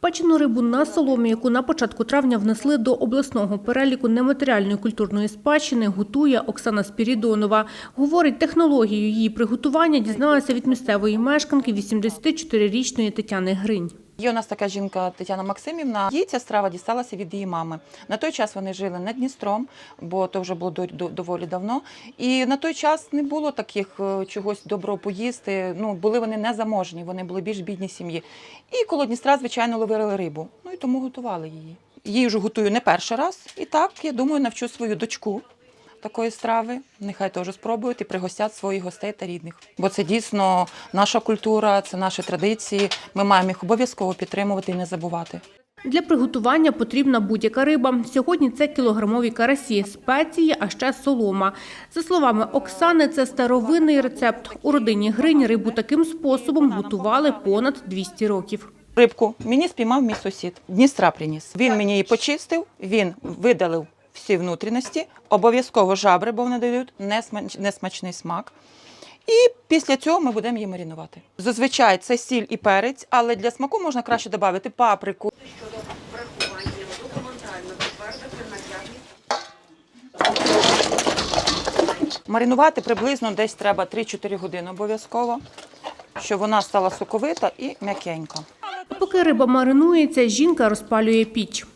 Печену рибу на соломі, яку на початку травня внесли до обласного переліку нематеріальної культурної спадщини, готує Оксана Спірідонова. Говорить, технологію її приготування дізналася від місцевої мешканки 84-річної Тетяни Гринь. Є у нас така жінка Тетяна Максимівна. Їй ця страва дісталася від її мами. На той час вони жили над Дністром, бо то вже було до- до- доволі давно. І на той час не було таких е, чогось доброго поїсти. Ну були вони не заможні, вони були більш бідні сім'ї. І коло Дністра, звичайно, ловили рибу. Ну і тому готували її. Її вже готую не перший раз. І так, я думаю, навчу свою дочку такої страви. Нехай теж спробують і пригостять своїх гостей та рідних. Бо це дійсно наша культура, це наші традиції. Ми маємо їх обов'язково підтримувати і не забувати. Для приготування потрібна будь-яка риба. Сьогодні це кілограмові карасі, спеції, а ще солома. За словами Оксани, це старовинний рецепт. У родині Гринь рибу таким способом готували понад 200 років. Рибку мені спіймав мій сусід. Дністра приніс. Він мені її почистив, він видалив всі внутрішності, обов'язково жабри, бо вони дають несмач- несмачний смак. І після цього ми будемо її маринувати. Зазвичай це сіль і перець, але для смаку можна краще додати паприку. Маринувати приблизно десь треба 3-4 години обов'язково, щоб вона стала соковита і м'якенька. Поки риба маринується, жінка розпалює піч.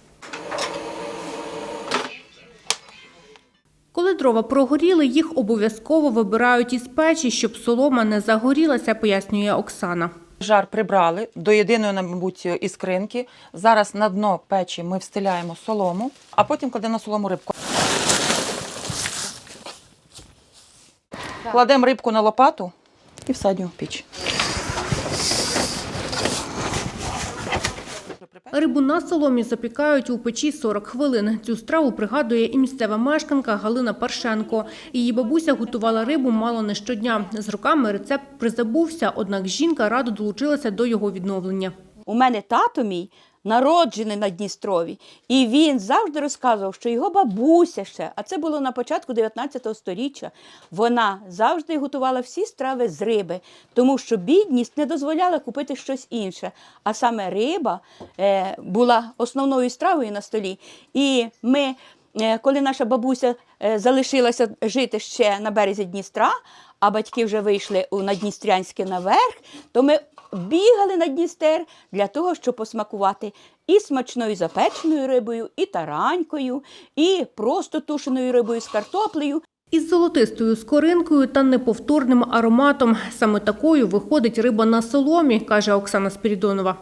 Коли дрова прогоріли, їх обов'язково вибирають із печі, щоб солома не загорілася, пояснює Оксана. Жар прибрали до єдиної, мабуть, іскринки. Зараз на дно печі ми встиляємо солому, а потім кладемо на солому рибку. Кладемо рибку на лопату і всадимо в піч. Рибу на соломі запікають у печі 40 хвилин. Цю страву пригадує і місцева мешканка Галина Паршенко. Її бабуся готувала рибу мало не щодня. З роками рецепт призабувся, однак жінка радо долучилася до його відновлення. У мене тато мій народжений на Дністрові, і він завжди розказував, що його бабуся ще, а це було на початку 19 століття, вона завжди готувала всі страви з риби, тому що бідність не дозволяла купити щось інше. А саме риба е, була основною стравою на столі. І ми, е, коли наша бабуся е, залишилася жити ще на березі Дністра, а батьки вже вийшли у Надністрянське наверх, то ми бігали на Дністер для того, щоб посмакувати і смачною запеченою рибою, і таранькою, і просто тушеною рибою з картоплею. Із золотистою скоринкою та неповторним ароматом. Саме такою виходить риба на соломі, каже Оксана Спірідонова.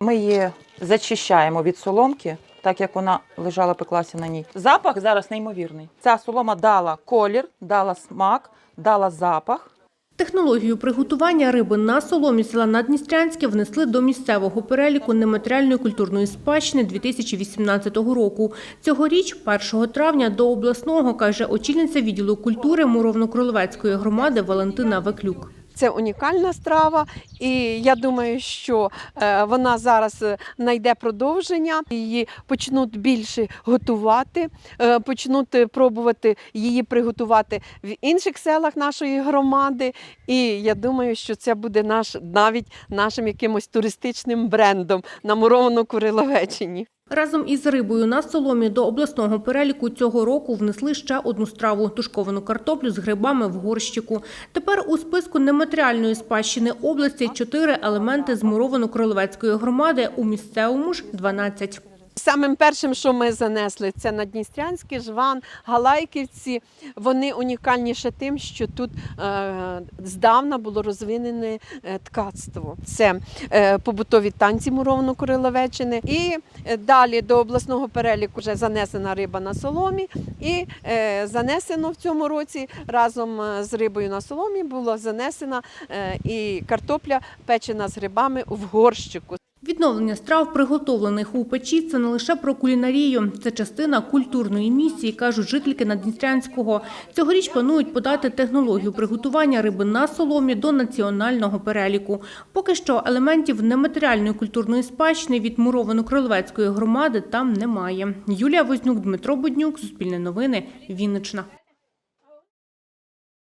Ми її зачищаємо від соломки, так як вона лежала, пеклася на ній. Запах зараз неймовірний. Ця солома дала колір, дала смак, дала запах. Технологію приготування риби на соломі села Надністрянське внесли до місцевого переліку нематеріальної культурної спадщини 2018 року. Цьогоріч, 1 травня, до обласного, каже очільниця відділу культури Муровно-Кролевецької громади Валентина Веклюк. Це унікальна страва, і я думаю, що е, вона зараз е, знайде продовження. Її почнуть більше готувати, е, почнуть е, пробувати її приготувати в інших селах нашої громади. І я думаю, що це буде наш навіть нашим якимось туристичним брендом на муровану Куриловеччині. Разом із рибою на соломі до обласного переліку цього року внесли ще одну страву – тушковану картоплю з грибами в горщику. Тепер у списку нематеріальної спадщини області чотири елементи змуровано-кролевецької громади, у місцевому ж – 12. Самим першим, що ми занесли, це Надністрянський жван, Галайківці. Вони унікальні ще тим, що тут е, здавна було розвинене е, ткацтво. Це е, побутові танці муровно-кориловеччини. І е, далі до обласного переліку вже занесена риба на соломі. І е, занесено в цьому році разом е, з рибою на соломі було занесена е, і картопля печена з грибами в горщику. Відновлення страв, приготовлених у печі, це не лише про кулінарію. Це частина культурної місії, кажуть жительки Надністрянського. Цьогоріч планують подати технологію приготування риби на соломі до національного переліку. Поки що елементів нематеріальної культурної спадщини від Муровано-Кролевецької громади там немає. Юлія Вознюк, Дмитро Буднюк, Суспільне новини, Вінниччина.